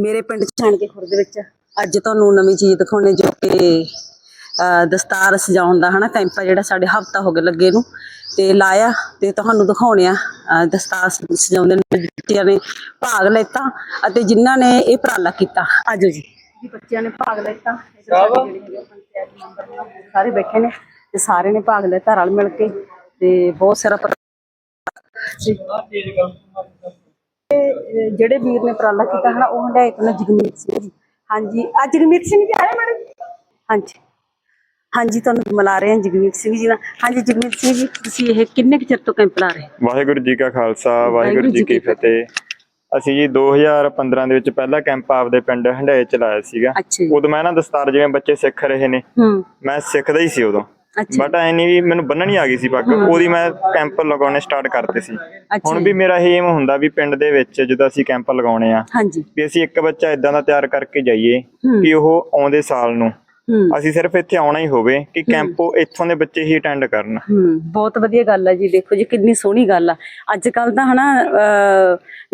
ਮੇਰੇ ਪਿੰਡ ਛਾਣਕੇ ਖੁਰਦ ਵਿੱਚ ਅੱਜ ਤੁਹਾਨੂੰ ਨਵੀਂ ਚੀਜ਼ ਦਿਖਾਉਣੇ ਜੋ ਕਿ ਦਸਤਾਰ ਸਜਾਉਣ ਦਾ ਹਨਾ ਕੈਂਪ ਜਿਹੜਾ ਸਾਡੇ ਹਫਤਾ ਹੋ ਗਿਆ ਲੱਗੇ ਨੂੰ ਤੇ ਲਾਇਆ ਤੇ ਤੁਹਾਨੂੰ ਦਿਖਾਉਣੇ ਆ ਦਸਤਾਰ ਸਜਾਉਂਦੇ ਬੱਚਿਆਂ ਨੇ ਭਾਗ ਲੈਤਾ ਅਤੇ ਜਿਨ੍ਹਾਂ ਨੇ ਇਹ ਉਪਰਾਲਾ ਕੀਤਾ। ਆਜੋ ਜੀ। ਜੀ ਬੱਚਿਆਂ ਨੇ ਭਾਗ ਲੈਤਾ। ਸਾਰੇ ਬੈਠੇ ਨੇ ਤੇ ਸਾਰੇ ਨੇ ਭਾਗ ਲੈਤਾ ਰਲ ਮਿਲ ਕੇ ਤੇ ਬਹੁਤ ਸਾਰਾ ਜਿਹੜੇ ਵੀਰ ਨੇ ਉਪਰਾਲਾ ਕੀਤਾ ਹਨਾ ਉਹ ਹੰਡਾਏ ਤੋਂ ਜਗਮੀਤ ਸਿੰਘ ਜੀ। ਹਾਂਜੀ ਆ ਜਗਮੀਤ ਸਿੰਘ ਜੀ ਆਏ ਮੈਡਮ ਹਾਂਜੀ। ਹਾਂਜੀ ਤੁਹਾਨੂੰ ਮਿਲਾ ਰਹੇ ਹਾਂ ਜਗਮੀਤ ਸਿੰਘ ਜੀ ਨਾਲ। ਹਾਂਜੀ ਜਗਮੀਤ ਸਿੰਘ ਜੀ ਤੁਸੀਂ ਇਹ ਕਿੰਨੇ ਕੁ ਚਿਰ ਤੋਂ ਕੈਂਪ ਲਾ ਰਹੇ ਵਾਹਿਗੁਰੂ ਜੀ ਕਾ ਖਾਲਸਾ ਵਾਹਿਗੁਰੂ ਜੀ ਕੀ ਫਤਿਹ। ਅਸੀਂ ਜੀ 2015 ਦੇ ਵਿੱਚ ਪਹਿਲਾ ਕੈਂਪ ਆਪਦੇ ਪਿੰਡ ਹੰਡਾਏ ਚ ਲਾਇਆ ਸੀਗਾ। ਅੱਛਾ ਜੀ। ਉਦੋਂ ਮੈਂ ਨਾ ਦਸਤਾਰ ਜਿਵੇਂ ਬੱਚੇ ਸਿੱਖ ਰਹੇ ਨੇ ਹੂੰ। ਮੈਂ ਸਿੱਖਦਾ ਹੀ ਸੀ ਉਦੋਂ। ਬਟ ਐ ਨਹੀਂ ਵੀ ਮੈਨੂੰ ਬੰਨਣੀ ਆ ਗਈ ਸੀ ਪੱਗ ਉਹਦੀ ਮੈਂ ਕੈਂਪ ਲਗਾਉਣੇ ਸਟਾਰਟ ਕਰਤੇ ਸੀ। ਹੁਣ। ਵੀ ਮੇਰਾ ਇਹ ਏਮ ਹੁੰਦਾ ਵੀ ਪਿੰਡ ਦੇ ਵਿੱਚ ਜਦੋਂ ਅਸੀਂ ਕੈਂਪ ਲਗਾਉਣੇ ਆ ਹਾਂਜੀ। ਵੀ ਅਸੀਂ ਇੱਕ ਬੱਚਾ ਇਦਾਂ ਦਾ ਤਿਆਰ ਕਰਕੇ ਜਾਈਏ। ਕਿ ਉਹ ਆਉਂਦੇ ਸਾਲ ਨੂੰ। ਅਸੀਂ ਸਿਰਫ ਇੱਥੇ ਆਉਣਾ ਹੀ ਹੋਵੇ ਕਿ ਕੈਂਪ ਇੱਥੋਂ ਦੇ ਬੱਚੇ ਹੀ ਅਟੈਂਡ ਕਰਨ। ਹੂੰ ਬਹੁਤ ਵਧੀਆ ਗੱਲ ਹੈ ਜੀ ਦੇਖੋ ਜੀ ਕਿੰਨੀ ਸੋਹਣੀ ਗੱਲ ਆ। ਅੱਜ ਕੱਲ ਤਾਂ ਹਨਾ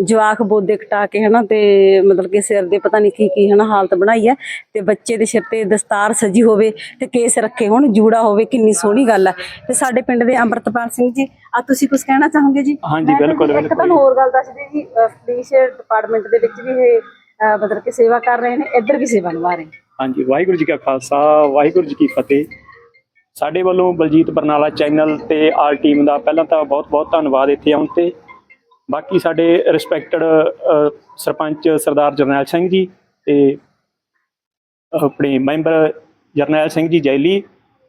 ਜਵਾਕ ਬੋਦੇ ਕਟਾ ਕੇ ਹਨਾ ਤੇ ਮਤਲਬ ਕਿ ਸਿਰ ਦੇ ਪਤਾ ਨਹੀਂ ਕੀ ਕੀ ਹਨਾ ਹਾਲਤ ਬਣਾਈ ਹੈ ਤੇ ਬੱਚੇ ਦੇ ਸਿਰ ਤੇ ਦਸਤਾਰ ਸਜੀ ਹੋਵੇ ਤੇ ਕੇਸ ਰੱਖੇ ਹੋਣ ਜੂੜਾ ਹੋਵੇ ਕਿੰਨੀ ਸੋਹਣੀ ਗੱਲ ਆ। ਤੇ ਸਾਡੇ ਪਿੰਡ ਦੇ ਅੰਮ੍ਰਿਤਪਾਲ ਸਿੰਘ ਜੀ ਆ ਤੁਸੀਂ ਕੁਝ ਕਹਿਣਾ ਚਾਹੋਗੇ ਜੀ? ਹਾਂਜੀ, ਬਿਲਕੁਲ, ਇੱਕ ਬਿਲਕੁਲ। ਤੁਹਾਨੂੰ ਹੋਰ ਗੱਲ ਦੱਸ ਦਿਓ ਜੀ ਪੁਲਿਸ ਡਿਪਾਰਟਮੈਂਟ ਦੇ ਵਿੱਚ ਵੀ ਇਹ ਮਤਲਬ ਕਿ ਸੇਵਾ ਕਰ ਰਹੇ ਨੇ ਇੱਧਰ ਵੀ ਸੇਵਾ ਨਿਭਾ ਰਹੇ ਨੇ। ਹਾਂਜੀ, ਵਾਹਿਗੁਰੂ ਜੀ ਕਾ ਖਾਲਸਾ, ਵਾਹਿਗੁਰੂ ਜੀ ਕੀ ਫਤਿਹ। ਸਾਡੇ ਵੱਲੋਂ ਬਲਜੀਤ ਬਰਨਾਲਾ ਚੈਨਲ ਤੇ ਆਲ ਟੀਮ ਦਾ ਪਹਿਲਾਂ ਤਾਂ ਬਹੁਤ-ਬਹੁਤ ਧੰਨਵਾਦ ਇੱਥੇ ਆਉਣ ਤੇ। ਬਾਕੀ ਸਾਡੇ ਰਿਸਪੈਕਟਡ ਸਰਪੰਚ ਸਰਦਾਰ ਜਰਨੈਲ ਸਿੰਘ ਜੀ ਤੇ ਆਪਣੇ ਮੈਂਬਰ ਜਰਨੈਲ ਸਿੰਘ ਜੀ ਜੈਲੀ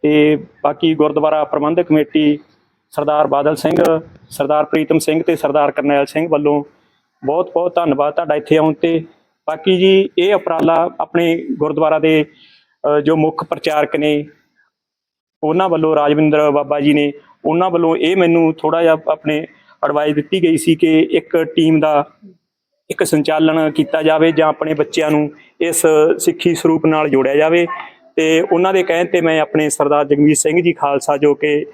ਤੇ ਬਾਕੀ ਗੁਰਦੁਆਰਾ ਪ੍ਰਬੰਧਕ ਕਮੇਟੀ ਸਰਦਾਰ ਬਾਦਲ ਸਿੰਘ, ਸਰਦਾਰ ਪ੍ਰੀਤਮ ਸਿੰਘ ਤੇ ਸਰਦਾਰ ਕਰਨੈਲ ਸਿੰਘ ਵੱਲੋਂ ਬਹੁਤ ਬਹੁਤ ਧੰਨਵਾਦ ਤੁਹਾਡਾ ਇੱਥੇ ਆਉਣ ਤੇ। ਬਾਕੀ ਜੀ ਇਹ ਉਪਰਾਲਾ ਆਪਣੇ ਗੁਰਦੁਆਰਾ ਦੇ ਜੋ ਮੁੱਖ ਪ੍ਰਚਾਰਕ ਨੇ, ਉਹਨਾਂ ਵੱਲੋਂ ਰਾਜਵਿੰਦਰ ਬਾਬਾ ਜੀ ਨੇ, ਉਹਨਾਂ ਵੱਲੋਂ ਇਹ ਮੈਨੂੰ ਥੋੜਾ ਜਿਹਾ ਆਪਣੇ ਐਡਵਾਈਸ ਦਿੱਤੀ ਗਈ ਸੀ ਕਿ ਇੱਕ ਟੀਮ ਦਾ ਇੱਕ ਸੰਚਾਲਨ ਕੀਤਾ ਜਾਵੇ ਜਾਂ ਆਪਣੇ ਬੱਚਿਆਂ ਨੂੰ ਇਸ ਸਿੱਖੀ ਸਰੂਪ ਨਾਲ ਜੋੜਿਆ ਜਾਵੇ। ਤੇ ਉਹਨਾਂ ਦੇ ਕਹਿਣ ਤੇ ਮੈਂ ਆਪਣੇ ਸਰਦਾਰ ਜਗਮੀਤ ਸਿੰਘ ਜੀ ਖਾਲਸਾ ਜੋ ਕਿ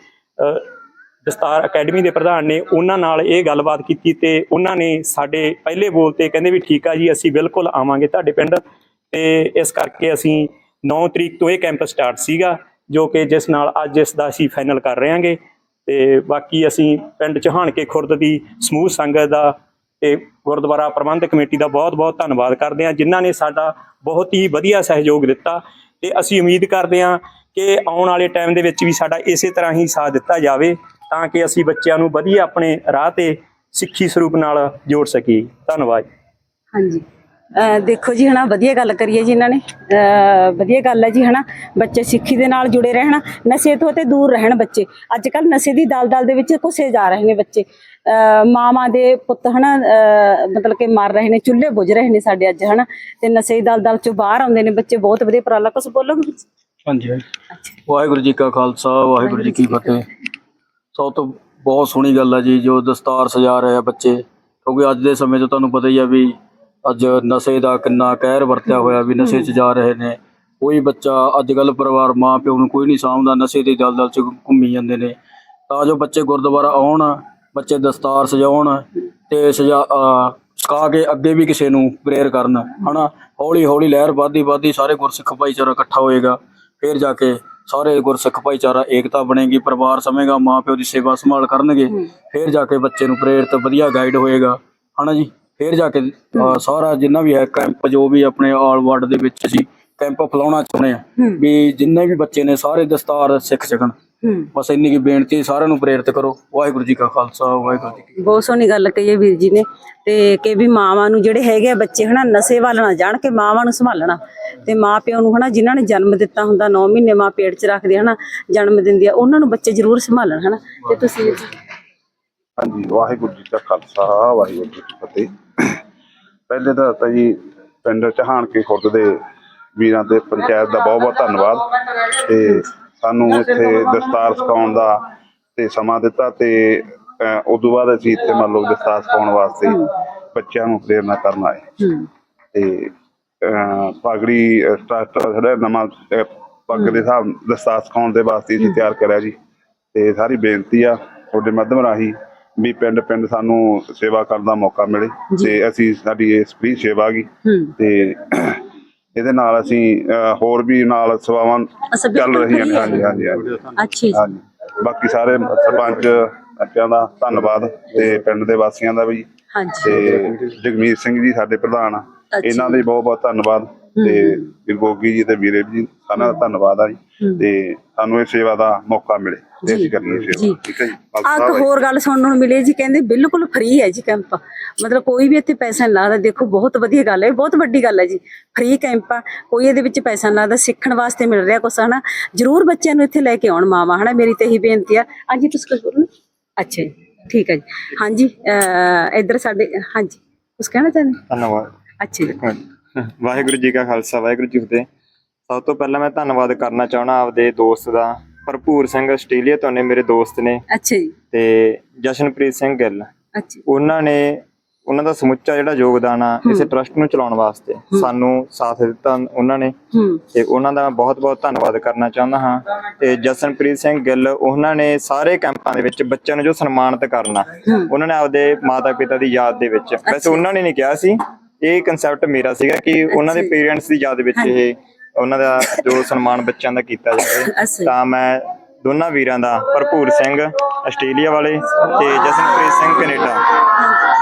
ਦਸਤਾਰ ਅਕੈਡਮੀ ਦੇ ਪ੍ਰਧਾਨ ਨੇ ਉਹਨਾਂ ਨਾਲ ਇਹ ਗੱਲਬਾਤ ਕੀਤੀ ਤੇ ਉਹਨਾਂ ਨੇ ਸਾਡੇ ਪਹਿਲੇ ਬੋਲ ਤੇ ਕਹਿੰਦੇ ਵੀ ਠੀਕ ਆ ਜੀ, ਅਸੀਂ ਬਿਲਕੁਲ ਆਵਾਂਗੇ ਤੁਹਾਡੇ ਪਿੰਡ। ਤੇ ਇਸ ਕਰਕੇ ਅਸੀਂ 9 ਤਰੀਕ ਤੋਂ ਇਹ ਕੈਂਪ ਸਟਾਰਟ ਸੀਗਾ, ਜੋ ਕਿ ਜਿਸ ਨਾਲ ਅੱਜ ਇਸ ਦਾ ਅਸੀਂ ਫਾਈਨਲ ਕਰ ਰਹੇ ਹਾਂਗੇ ਤੇ ਬਾਕੀ ਅਸੀਂ ਪਿੰਡ ਚਹਾਨਕੇ ਖੁਰਦ ਦੀ ਸਮੂਹ ਸੰਗਤ ਦਾ ਤੇ ਗੁਰਦੁਆਰਾ ਪ੍ਰਬੰਧਕ ਕਮੇਟੀ ਦਾ ਬਹੁਤ-ਬਹੁਤ ਧੰਨਵਾਦ ਕਰਦੇ ਹਾਂ, ਜਿਨ੍ਹਾਂ ਨੇ ਸਾਡਾ ਬਹੁਤ ਹੀ ਵਧੀਆ ਸਹਿਯੋਗ ਦਿੱਤਾ। ਤੇ ਅਸੀਂ ਉਮੀਦ ਕਰਦੇ ਹਾਂ ਕਿ ਆਉਣ ਵਾਲੇ ਟਾਈਮ ਦੇ ਵਿੱਚ ਵੀ ਸਾਡਾ ਇਸੇ ਤਰ੍ਹਾਂ ਹੀ ਸਾਥ ਦਿੱਤਾ ਜਾਵੇ। ਤਾਂ ਕਿ ਅਸੀਂ ਬੱਚਿਆਂ ਨੂੰ ਵਧੀਆ ਆਪਣੇ ਰਾਹ ਤੇ ਸਿੱਖੀ ਸਰੂਪ ਨਾਲ ਜੋੜ ਸਕੀਏ। ਧੰਨਵਾਦ। ਹਾਂਜੀ। ਦੇਖੋ ਜੀ ਹਨਾ ਵਧੀਆ ਗੱਲ ਕਰੀਏ ਜੀ ਇਹਨਾਂ ਨੇ। ਵਧੀਆ ਗੱਲ ਹੈ ਜੀ ਹਨਾ ਬੱਚੇ ਸਿੱਖੀ ਦੇ ਨਾਲ ਜੁੜੇ ਰਹਿਣ ਨਸ਼ੇ ਤੋਂ ਤੇ ਦੂਰ ਰਹਿਣ ਬੱਚੇ। ਅੱਜ ਕੱਲ ਨਸ਼ੇ ਦੀ ਦਲਦਲ ਦੇ ਵਿੱਚ ਘੁਸੇ ਜਾ ਰਹੇ ਨੇ ਬੱਚੇ। ਮਾਵਾਂ ਦੇ ਪੁੱਤ ਹਨਾ ਮਤਲਬ ਕਿ ਮਰ ਰਹੇ ਨੇ ਚੁੱਲ੍ਹੇ ਬੁਝ ਰਹੇ ਨੇ ਸਾਡੇ ਅੱਜ ਹਨਾ ਤੇ ਨਸ਼ੇ ਦੀ ਦਲਦਲ ਚੋਂ ਬਾਹਰ ਆਉਂਦੇ ਨੇ ਬੱਚੇ। ਬਹੁਤ ਵਧੀਆ ਉਪਰਾਲਾ ਕੁਛ ਬੋਲੋਗੇ ਹਾਂਜੀ ਵਾਹਿਗੁਰੂ ਜੀ ਕਾ ਖਾਲਸਾ ਵਾਹਿਗੁਰੂ ਜੀ ਕੀ ਫਤਿਹ। ਸਭ ਤੋਂ ਬਹੁਤ ਸੋਹਣੀ ਗੱਲ ਹੈ ਜੀ ਜੋ ਦਸਤਾਰ ਸਜਾ ਰਹੇ ਆ ਬੱਚੇ। ਕਿਉਂਕਿ ਅੱਜ ਦੇ ਸਮੇਂ 'ਚ ਤੁਹਾਨੂੰ ਪਤਾ ਹੀ ਆ ਵੀ ਅੱਜ ਨਸ਼ੇ ਦਾ ਕਿੰਨਾ ਕਹਿਰ ਵਰਤਿਆ ਹੋਇਆ ਵੀ ਨਸ਼ੇ 'ਚ ਜਾ ਰਹੇ ਨੇ। ਕੋਈ ਬੱਚਾ ਅੱਜ ਕੱਲ ਪਰਿਵਾਰ ਮਾਂ ਪਿਓ ਨੂੰ ਕੋਈ ਨਹੀਂ ਸਾਂਭਦਾ ਨਸ਼ੇ ਦੀ ਦਲਦਲ 'ਚ ਘੁੰਮੀ ਜਾਂਦੇ ਨੇ। ਤਾਂ ਜੋ ਬੱਚੇ ਗੁਰਦੁਆਰਾ ਆਉਣ ਬੱਚੇ ਦਸਤਾਰ ਸਜਾਉਣ ਤੇ ਸਜਾ ਸਕਾ ਕੇ ਅੱਗੇ ਵੀ ਕਿਸੇ ਨੂੰ ਪ੍ਰੇਅਰ ਕਰਨ ਹਨਾ? ਹੌਲੀ ਹੌਲੀ ਲਹਿਰ ਵੱਧਦੀ ਵੱਧਦੀ ਸਾਰੇ ਗੁਰਸਿੱਖ ਭਾਈਚਾਰਾ ਇਕੱਠਾ ਹੋਏਗਾ। ਫਿਰ ਜਾ ਕੇ ਸਾਰੇ ਗੁਰਸਿੱਖ ਭਾਈਚਾਰਾ ਏਕਤਾ ਬਣੇਗੀ ਪਰਿਵਾਰ ਸਮੇਗਾ ਮਾਂ ਪਿਓ ਦੀ ਸੇਵਾ ਸੰਭਾਲ ਕਰਨਗੇ ਫਿਰ ਜਾ ਕੇ ਬੱਚੇ ਨੂੰ ਪ੍ਰੇਰਿਤ ਵਧੀਆ ਗਾਈਡ ਹੋਏਗਾ। ਹਨਾ ਜੀ? ਫਿਰ ਜਾ ਕੇ ਸਾਰਾ ਜਿੰਨਾ ਵੀ ਹੈ ਕੈਂਪ ਜੋ ਵੀ ਆਪਣੇ ਆਲ ਵਰਲਡ ਦੇ ਵਿੱਚ ਅਸੀਂ ਕੈਂਪ ਫਲਾਉਣਾ ਚਾਹੁੰਦੇ ਆ ਵੀ ਜਿੰਨੇ ਵੀ ਬੱਚੇ ਨੇ ਸਾਰੇ ਦਸਤਾਰ ਸਿੱਖ ਸਕਣ। ਬਸ ਇੰਨੀ ਕੀ ਬੇਨਤੀ ਸਾਰਿਆਂ ਨੂੰ ਪ੍ਰੇਰਿਤ ਕਰੋ। ਵਾਹਿਗੁਰੂ ਜੀ ਕਾ ਖਾਲਸਾ ਵਾਹਿਗੁਰੂ ਜੀ ਕੀ ਬਹੁਤ ਸੋਹਣੀ ਗੱਲ ਕਹੀ ਹੈ ਵੀਰ ਜੀ ਨੇ ਤੇ ਕਿ ਵੀ ਮਾਵਾਂ ਨੂੰ ਜਿਹੜੇ ਹੈਗੇ ਆ ਬੱਚੇ ਹਨਾ ਨਸ਼ੇ ਵੱਲ ਨਾ ਜਾਣ ਕੇ ਮਾਵਾਂ ਨੂੰ ਸੰਭਾਲਣਾ। ਤੇ ਮਾਂ ਪਿਓ ਨੂੰ ਹਨਾ ਜਿਨ੍ਹਾਂ ਨੇ ਜਨਮ ਦਿੱਤਾ ਹੁੰਦਾ 9 ਮਹੀਨੇ ਮਾਂ ਪੇਟ 'ਚ ਰੱਖਦੇ ਹਨਾ ਜਨਮ ਦਿੰਦੀ ਆ ਉਹਨਾਂ ਨੂੰ ਬੱਚੇ ਜ਼ਰੂਰ ਸੰਭਾਲਣ ਹਨਾ। ਤੇ ਤੁਸੀਂ ਹਾਂਜੀ ਵਾਹਿਗੁਰੂ ਜੀ ਕਾ ਖਾਲਸਾ ਵਾਹਿਗੁਰੂ ਜੀ ਕੀ ਫਤਿਹ। ਪਹਿਲੇ ਤਾਂ ਤਾਂ ਜੀ ਪਿੰਡ ਚਹਾਨ ਕੇ ਖੁਰਦ ਦੇ ਵੀਰਾਂ ਤੇ ਪੰਚਾਇਤ ਦਾ ਬਹੁਤ ਬਹੁਤ ਧੰਨਵਾਦ। ਤੇ ਸਾਨੂੰ ਇੱਥੇ ਦਸਤਾਰ ਸਿਖਾਉਣ ਦਾ ਤੇ ਸਮਾਂ ਦਿੱਤਾ ਤੇ ਅਹ, ਉਦੋਂ ਬਾਅਦ ਅਸੀਂ ਇੱਥੇ ਮੰਨ ਲਓ ਦਸਤਾਰ ਸਿਖਾਉਣ ਵਾਸਤੇ ਬੱਚਿਆਂ ਨੂੰ ਪ੍ਰੇਰਨਾ ਕਰਨ ਆਏ। ਤੇ ਪਗੜੀ ਜਿਹੜਾ ਨਵਾਂ ਪੱਗ ਦੇ ਹਿਸਾਬ ਦਸਤਾਰ ਸਿਖਾਉਣ ਦੇ ਵਾਸਤੇ ਅਸੀਂ ਤਿਆਰ ਕਰਿਆ ਜੀ। ਤੇ ਸਾਰੀ ਬੇਨਤੀ ਆ ਤੁਹਾਡੇ ਮਾਧਿਅਮ ਰਾਹੀਂ ਵੀ ਪਿੰਡ ਪਿੰਡ ਸਾਨੂੰ ਸੇਵਾ ਕਰਨ ਦਾ ਮੌਕਾ ਮਿਲੇ। ਤੇ ਅਸੀਂ ਸਾਡੀ ਇਸ ਫ੍ਰੀ ਸੇਵਾ ਗਈ। ਤੇ ਇਹਦੇ ਨਾਲ ਅਸੀਂ ਹੋਰ ਵੀ ਨਾਲ ਸੇਵਾਵਾਂ ਚੱਲ ਰਹੀਆਂ ਨੇ। ਹਾਂਜੀ ਹਾਂਜੀ ਅੱਛਾ ਜੀ। ਬਾਕੀ ਸਾਰੇ ਸਰਪੰਚ ਅੱਛਿਆਂ ਦਾ ਧੰਨਵਾਦ ਤੇ ਪਿੰਡ ਦੇ ਵਾਸੀਆਂ ਦਾ ਵੀ। ਹਾਂਜੀ। ਤੇ ਜਗਮੀਤ ਸਿੰਘ ਜੀ ਸਾਡੇ ਪ੍ਰਧਾਨ। ਇਹਨਾਂ ਦੇ ਬਹੁਤ ਬਹੁਤ ਧੰਨਵਾਦ। ਤੇ ਗੋਗੀ ਜੀ ਤੇ ਵੀਰੇ ਜੀ ਸਾਰਿਆਂ ਦਾ ਧੰਨਵਾਦ ਆ ਜੀ। ਤੇ ਸਾਨੂੰ ਇਹ ਸੇਵਾ ਦਾ ਮੌਕਾ ਮਿਲੇ ਤੇ ਅਸੀਂ ਕਰੀਏ। ਸੇਵਾ। ਠੀਕ ਹੈ ਜੀ? ਆ ਖਾਲਸਾ ਇੱਕ। ਹੋਰ ਗੱਲ ਸੁਣਨ ਨੂੰ ਮਿਲੀ ਜੀ ਕਹਿੰਦੇ ਬਿਲਕੁਲ ਫ੍ਰੀ ਹੈ ਜੀ ਕੈਂਪ ਮਤਲਬ ਕੋਈ ਵੀ ਇੱਥੇ ਪੈਸਾ ਨਹੀਂ ਲੱਗਦਾ। ਦੇਖੋ ਬਹੁਤ ਵਧੀਆ ਗੱਲ ਹੈ ਬਹੁਤ ਵੱਡੀ ਗੱਲ ਹੈ ਜੀ। ਫ੍ਰੀ ਕੈਂਪ ਆ ਕੋਈ ਇਹਦੇ ਵਿੱਚ ਪੈਸਾ ਨਹੀਂ ਲੱਗਦਾ। ਸਿੱਖਣ ਵਾਸਤੇ ਮਿਲ ਰਿਹਾ ਕੁਛ ਹਨਾ? ਜਰੂਰ ਬੱਚਿਆਂ ਨੂੰ ਇੱਥੇ ਲੈ ਕੇ ਆਉਣ ਮਾਵਾ ਹਨਾ? ਮੇਰੀ ਤੇ ਇਹੀ ਬੇਨਤੀ ਆ। ਹਾਂਜੀ ਤੁਸੀਂ ਕੁਝ ਬੋਲਣਾ ਅੱਛਾ ਜੀ ਠੀਕ ਹੈ ਜੀ। ਹਾਂਜੀ ਇੱਧਰ ਸਾਡੇ ਹਾਂਜੀ। ਕੁਝ ਕਹਿਣਾ ਚਾਹੁੰਦੇ? ਧੰਨਵਾਦ। ਅੱਛਾ ਜੀ। ਵਾਹਿਗੁਰੂ ਜੀ ਕਾ ਖਾਲਸਾ ਵਾਹਿਗੁਰੂ ਜੀ ਫਤਿਹ। ਸਭ ਤੋਂ ਪਹਿਲਾਂ ਮੈਂ ਧੰਨਵਾਦ ਕਰਨਾ ਚਾਹਣਾ ਆਪਦੇ ਦੋਸਤ ਦਾ ਭਰਪੂਰ ਸਿੰਘ ਆਸਟ੍ਰੇਲੀਆ ਤੋਂ ਨੇ ਮੇਰੇ ਦੋਸਤ ਨੇ। ਅੱਛਾ ਜੀ। ਤੇ ਜਸ਼ਨਪ੍ਰੀਤ ਸਿੰਘ ਗਿੱਲ। ਅੱਛਾ ਉਹਨਾਂ ਨੇ ਉਹਨਾਂ ਦਾ ਸਮੁੱਚਾ ਜਿਹੜਾ ਯੋਗਦਾਨ ਆ ਇਸ ਟਰਸਟ ਨੂੰ ਚਲਾਉਣ ਵਾਸਤੇ ਸਾਨੂੰ ਸਾਥ ਦਿੱਤਾ ਉਹਨਾਂ ਨੇ। ਤੇ ਉਹਨਾਂ ਦਾ ਬਹੁਤ-ਬਹੁਤ ਧੰਨਵਾਦ ਕਰਨਾ ਚਾਹੁੰਦਾ ਹਾਂ। ਤੇ ਜਸਨਪ੍ਰੀਤ ਸਿੰਘ ਗਿੱਲ ਉਹਨਾਂ ਨੇ ਸਾਰੇ ਕੈਂਪਾਂ ਦੇ ਵਿੱਚ ਬੱਚਿਆਂ ਨੂੰ ਜੋ ਸਨਮਾਨਿਤ ਕਰਨਾ ਉਹਨਾਂ ਨੇ ਆਪਦੇ ਮਾਤਾ-ਪਿਤਾ ਦੀ ਯਾਦ ਦੇ ਵਿੱਚ। ਵੈਸੇ ਉਹਨਾਂ ਨੇ ਨਹੀਂ ਕਿਹਾ ਸੀ ਇਹ ਕਨਸੈਪਟ ਮੇਰਾ ਸੀਗਾ ਕਿ ਉਹਨਾਂ ਦੇ ਪੇਰੈਂਟਸ ਦੀ ਯਾਦ ਵਿੱਚ ਇਹ ਉਹਨਾਂ ਦਾ ਜੋ ਸਨਮਾਨ ਬੱਚਿਆਂ ਦਾ ਕੀਤਾ ਜਾਵੇ ਤਾਂ ਮੈਂ ਦੋਨਾਂ ਵੀਰਾਂ ਦਾ ਭਰਪੂਰ ਸਿੰਘ ਆਸਟ੍ਰੇਲੀਆ ਵਾਲੇ ਤੇ ਜਸਨਪ੍ਰੀਤ ਸਿੰਘ ਕੈਨੇਡਾ।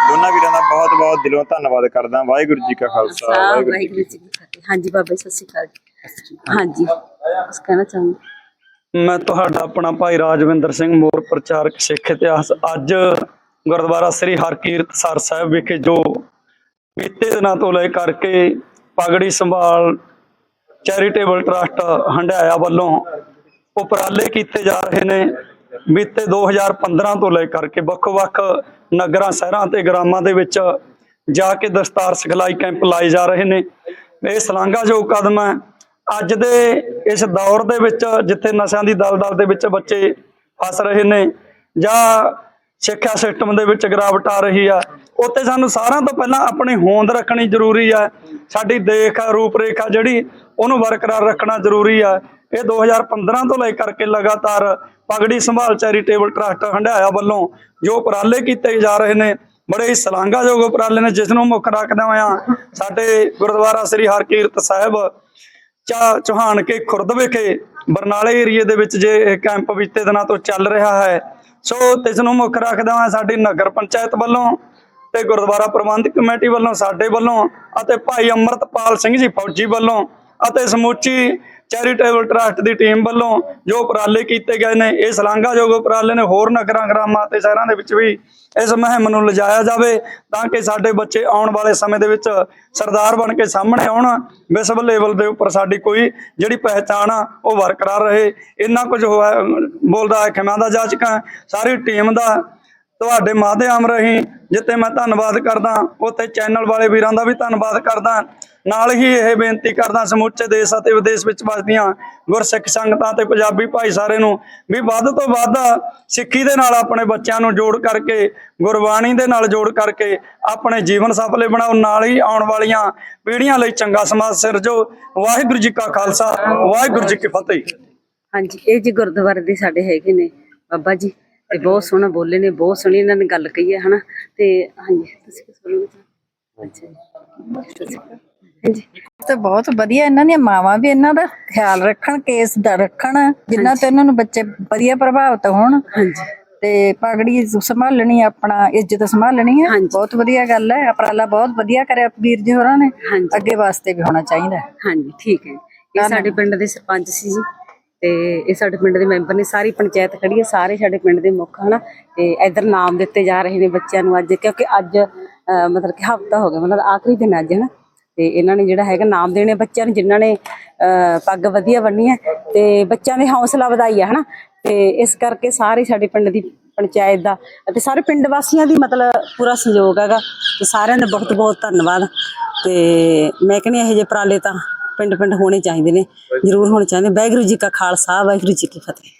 ਦੋਨਾਂ ਵੀਰਾਂ ਦਾ ਬਹੁਤ-ਬਹੁਤ ਦਿਲੋਂ ਧੰਨਵਾਦ ਕਰਦਾ। ਵਾਹਿਗੁਰੂ ਜੀ ਕਾ ਖਾਲਸਾ ਵਾਹਿਗੁਰੂ ਜੀ ਕੀ ਵਾਹਿਗੁਰੂ ਜੀ ਕੀ ਫਤਿਹ। ਹਾਂਜੀ ਬਾਬਾ ਜੀ ਸਤਿ ਸ਼੍ਰੀ ਅਕਾਲ ਹਾਂਜੀ ਕੁਝ ਕਹਿਣਾ ਚਾਹੁੰਦੇ ਮੈਂ ਤੁਹਾਡਾ ਆਪਣਾ ਭਾਈ ਰਾਜਵਿੰਦਰ ਸਿੰਘ ਮੋਰ ਪ੍ਰਚਾਰਕ ਸਿੱਖ ਇਤਿਹਾਸ। ਅੱਜ ਗੁਰਦੁਆਰਾ ਸ੍ਰੀ ਹਰਕੀਰਤਸਰ ਸਾਹਿਬ ਵਿਖੇ ਜੋ ਬੀਤੇ ਦਿਨਾਂ ਤੋਂ ਲੈ ਕਰਕੇ ਪਗੜੀ ਸੰਭਾਲ ਚੈਰੀਟੇਬਲ ਟਰਸਟ ਹੰਡਾਇਆ ਵੱਲੋਂ ਉਪਰਾਲੇ ਕੀਤੇ ਜਾ ਰਹੇ ਨੇ। ਬੀਤੇ 2015 ਤੋਂ ਲੈ ਕਰਕੇ ਵੱਖ-ਵੱਖ ਨਗਰਾਂ, ਸ਼ਹਿਰਾਂ ਤੇ ਗ੍ਰਾਮਾਂ ਦੇ ਵਿੱਚ ਜਾ ਕੇ ਦਸਤਾਰ ਸਿਖਲਾਈ ਕੈਂਪ ਲਾਏ ਜਾ ਰਹੇ ਨੇ। ਇਹ ਸ਼ਲਾਘਾਯੋਗ ਕਦਮ ਹੈ। ਅੱਜ ਦੇ ਇਸ ਦੌਰ ਦੇ ਵਿੱਚ ਜਿੱਥੇ ਨਸ਼ਿਆਂ ਦੀ ਦਲਦਲ ਦੇ ਵਿੱਚ ਬੱਚੇ ਫਸ ਰਹੇ ਨੇ ਜਾਂ ਸਿੱਖਿਆ ਸਿਸਟਮ ਦੇ ਵਿੱਚ ਗਿਰਾਵਟ ਆ ਰਹੀ ਆ ਉੱਥੇ ਸਾਨੂੰ ਸਾਰਿਆਂ ਤੋਂ ਪਹਿਲਾਂ ਆਪਣੀ ਹੋਂਦ ਰੱਖਣੀ ਜ਼ਰੂਰੀ ਆ। ਸਾਡੀ ਦੇਖ ਰੂਪਰੇਖਾ ਜਿਹੜੀ, ਉਹਨੂੰ ਬਰਕਰਾਰ ਰੱਖਣਾ ਜ਼ਰੂਰੀ ਆ। ਇਹ 2015 ਤੋਂ ਲੈ ਕਰਕੇ ਲਗਾਤਾਰ ਪਗੜੀ ਸੰਭਾਲ ਚੈਰੀਟੇਬਲ ਟਰਸਟ ਹੰਡਾਇਆ ਵੱਲੋਂ ਜੋ ਉਪਰਾਲੇ ਕੀਤੇ ਜਾ ਰਹੇ ਨੇ, ਬੜੇ ਹੀ ਸ਼ਲਾਘਾਯੋਗ ਉਪਰਾਲੇ ਨੇ, ਜਿਸ ਨੂੰ ਮੁੱਖ ਰੱਖਦਾ ਹੋਇਆ ਸਾਡੇ ਗੁਰਦੁਆਰਾ ਸ੍ਰੀ ਹਰਕੀਰਤ ਸਾਹਿਬ ਚਾ ਚੌਹਾਨ ਕੇ ਖੁਰਦ ਵਿਖੇ, ਬਰਨਾਲੇ ਏਰੀਏ ਦੇ ਵਿੱਚ ਜੇ ਇਹ ਕੈਂਪ ਬੀਤੇ ਦਿਨਾਂ ਤੋਂ ਚੱਲ ਰਿਹਾ ਹੈ। ਸੋ ਇਸ ਨੂੰ ਮੁੱਖ ਰੱਖਦਾ ਹਾਂ ਸਾਡੀ ਨਗਰ ਪੰਚਾਇਤ ਵੱਲੋਂ ਤੇ ਗੁਰਦੁਆਰਾ ਪ੍ਰਬੰਧਕ ਕਮੇਟੀ ਵੱਲੋਂ ਸਾਡੇ ਵੱਲੋਂ ਅਤੇ ਭਾਈ ਅਮਰਤਪਾਲ ਸਿੰਘ ਜੀ ਫੌਜੀ ਵੱਲੋਂ ਅਤੇ ਸਮੁੱਚੀ ਚੈਰੀਟੇਬਲ ਟਰਸਟ ਦੀ ਟੀਮ ਵੱਲੋਂ ਜੋ ਉਪਰਾਲੇ ਕੀਤੇ ਗਏ ਨੇ, ਇਹ ਸ਼ਲਾਘਾਯੋਗ ਉਪਰਾਲੇ ਨੇ, ਹੋਰ ਨਗਰਾਂ, ਗ੍ਰਾਮਾਂ ਤੇ ਸ਼ਹਿਰਾਂ ਦੇ ਵਿੱਚ ਵੀ ਇਸ ਮੁਹਿੰਮ ਨੂੰ ਲਿਜਾਇਆ ਜਾਵੇ ਤਾਂ ਕਿ ਸਾਡੇ ਬੱਚੇ ਆਉਣ ਵਾਲੇ ਸਮੇਂ ਦੇ ਵਿੱਚ ਸਰਦਾਰ ਬਣ ਕੇ ਸਾਹਮਣੇ ਆਉਣ ਵਿਸ਼ਵ ਲੈਵਲ ਦੇ ਉੱਪਰ ਸਾਡੀ ਕੋਈ ਜਿਹੜੀ ਪਹਿਚਾਣ ਆ, ਉਹ ਬਰਕਰਾਰ ਰਹੇ। ਇੰਨਾ ਕੁਝ ਹੋਇਆ ਬੋਲਦਾ ਹੈ ਖਿਮਾ ਦਾ ਜਾਚਕਾਂ ਸਾਰੀ ਟੀਮ ਦਾ ਤੁਹਾਡੇ ਮਾਧਿਅਮ ਰਹੀ ਜਿੱਤੇ ਮੈਂ ਧੰਨਵਾਦ ਕਰਦਾ, ਉੱਥੇ ਚੈਨਲ ਵਾਲੇ ਵੀਰਾਂ ਦਾ ਵੀ ਧੰਨਵਾਦ ਕਰਦਾ। ਨਾਲ ਹੀ ਇਹ ਬੇਨਤੀ ਕਰਦਾ, ਸਮੁੱਚੇ ਦੇਸ਼ ਅਤੇ ਵਿਦੇਸ਼ ਵਿੱਚ ਵਸਦੀਆਂ ਗੁਰਸਿੱਖ ਸੰਗਤਾਂ ਤੇ ਪੰਜਾਬੀ ਭਾਈਚਾਰੇ ਨੂੰ ਵੀ ਵੱਧ ਤੋਂ ਵੱਧ ਸਿੱਖੀ ਦੇ ਨਾਲ ਆਪਣੇ ਬੱਚਿਆਂ ਨੂੰ ਜੋੜ ਕਰਕੇ, ਗੁਰਬਾਣੀ ਦੇ ਨਾਲ ਜੋੜ ਕਰਕੇ ਆਪਣੇ ਜੀਵਨ ਸਫਲੇ ਬਣਾਓ। ਨਾਲ ਹੀ ਆਉਣ ਵਾਲੀਆਂ ਪੀੜ੍ਹੀਆਂ ਲਈ ਚੰਗਾ ਸਮਾਜ ਸਿਰਜੋ। ਵਾਹਿਗੁਰੂ ਜੀ ਕਾ ਖਾਲਸਾ, ਵਾਹਿਗੁਰੂ ਜੀ ਕੀ ਫਤਿਹ। ਹਾਂਜੀ, ਇਹ ਜੀ ਗੁਰਦੁਆਰੇ ਦੇ ਸਾਡੇ ਹੈਗੇ ਨੇ ਬਾਬਾ ਜੀ। ਤੇ ਬਹੁਤ ਸੋਹਣਾ ਬੋਲੇ ਨੇ ਬਹੁਤ ਸੋਹਣੀ ਇਹਨਾਂ ਨੇ ਗੱਲ ਕਹੀ ਹੈ ਹਨਾ? ਤੇ ਹਾਂਜੀ ਤੁਸੀਂ ਚਾਹੁੰਦੇ ਅੱਛਾ ਜੀ। ਹਾਂਜੀ। ਤੇ ਬਹੁਤ ਵਧੀਆ ਇਹਨਾਂ ਦੀਆਂ ਮਾਵਾਂ ਵੀ ਇਹਨਾਂ ਦਾ ਖਿਆਲ ਰੱਖਣ ਕੇਸ ਦਾ ਰੱਖਣ ਜਿੰਨਾ ਤੇ ਇਹਨਾਂ ਨੂੰ ਬੱਚੇ ਵਧੀਆ ਪ੍ਰਭਾਵਿਤ ਹੋਣ। ਹਾਂਜੀ। ਤੇ ਪਗੜੀ ਸੰਭਾਲਣੀ ਆਪਣਾ ਇੱਜ਼ਤ ਸੰਭਾਲਣੀ ਹੈ। ਬਹੁਤ ਵਧੀਆ ਗੱਲ ਹੈ। ਉਪਰਾਲਾ ਬਹੁਤ ਵਧੀਆ ਕਰਿਆ ਵੀਰ ਜੀ ਹੋਰਾਂ ਨੇ। ਅੱਗੇ ਵਾਸਤੇ ਵੀ ਹੋਣਾ ਚਾਹੀਦਾ। ਹਾਂਜੀ ਠੀਕ ਹੈ ਇਹ ਸਾਡੇ ਪਿੰਡ ਦੇ ਸਰਪੰਚ ਸੀ ਜੀ। ਤੇ ਇਹ ਸਾਡੇ ਪਿੰਡ ਦੇ ਮੈਂਬਰ ਨੇ ਸਾਰੀ ਪੰਚਾਇਤ ਖੜੀ ਹੈ ਸਾਰੇ ਸਾਡੇ ਪਿੰਡ ਦੇ ਮੁੱਖ ਹਨਾ? ਤੇ ਇਧਰ ਨਾਮ ਦਿੱਤੇ ਜਾ ਰਹੇ ਨੇ ਬੱਚਿਆਂ ਨੂੰ ਅੱਜ ਕਿਉਂਕਿ ਅੱਜ ਅਹ, ਮਤਲਬ ਕਿ ਹਫਤਾ ਹੋ ਗਿਆ ਮਤਲਬ ਆਖਰੀ ਦਿਨ ਅੱਜ ਹਨਾ? ਤੇ ਇਹਨਾਂ ਨੇ ਜਿਹੜਾ ਹੈਗਾ ਨਾਮ ਦੇਣੇ ਬੱਚਿਆਂ ਨੂੰ ਜਿਨ੍ਹਾਂ ਨੇ ਅਹ, ਪੱਗ ਵਧੀਆ ਬੰਨੀ ਹੈ ਤੇ ਬੱਚਿਆਂ ਦੇ ਹੌਸਲਾ ਵਧਾਈ ਹੈ ਹਨਾ? ਤੇ ਇਸ ਕਰਕੇ ਸਾਰੇ ਸਾਡੇ ਪਿੰਡ ਦੀ ਪੰਚਾਇਤ ਦਾ ਅਤੇ ਸਾਰੇ ਪਿੰਡ ਵਾਸੀਆਂ ਦੀ ਮਤਲਬ ਪੂਰਾ ਸਹਿਯੋਗ ਹੈਗਾ ਤੇ ਸਾਰਿਆਂ ਦਾ ਬਹੁਤ ਬਹੁਤ ਧੰਨਵਾਦ। ਤੇ ਮੈਂ ਕਹਿੰਦੀ ਇਹੋ ਜਿਹੇ ਉਪਰਾਲੇ ਤਾਂ ਪਿੰਡ ਪਿੰਡ ਹੋਣੇ ਚਾਹੀਦੇ ਨੇ ਜ਼ਰੂਰ ਹੋਣੇ ਚਾਹੀਦੇ ਵਾਹਿਗੁਰੂ ਜੀ ਕਾ ਖਾਲਸਾ ਵਾਹਿਗੁਰੂ ਜੀ ਕੀ ਫਤਿਹ।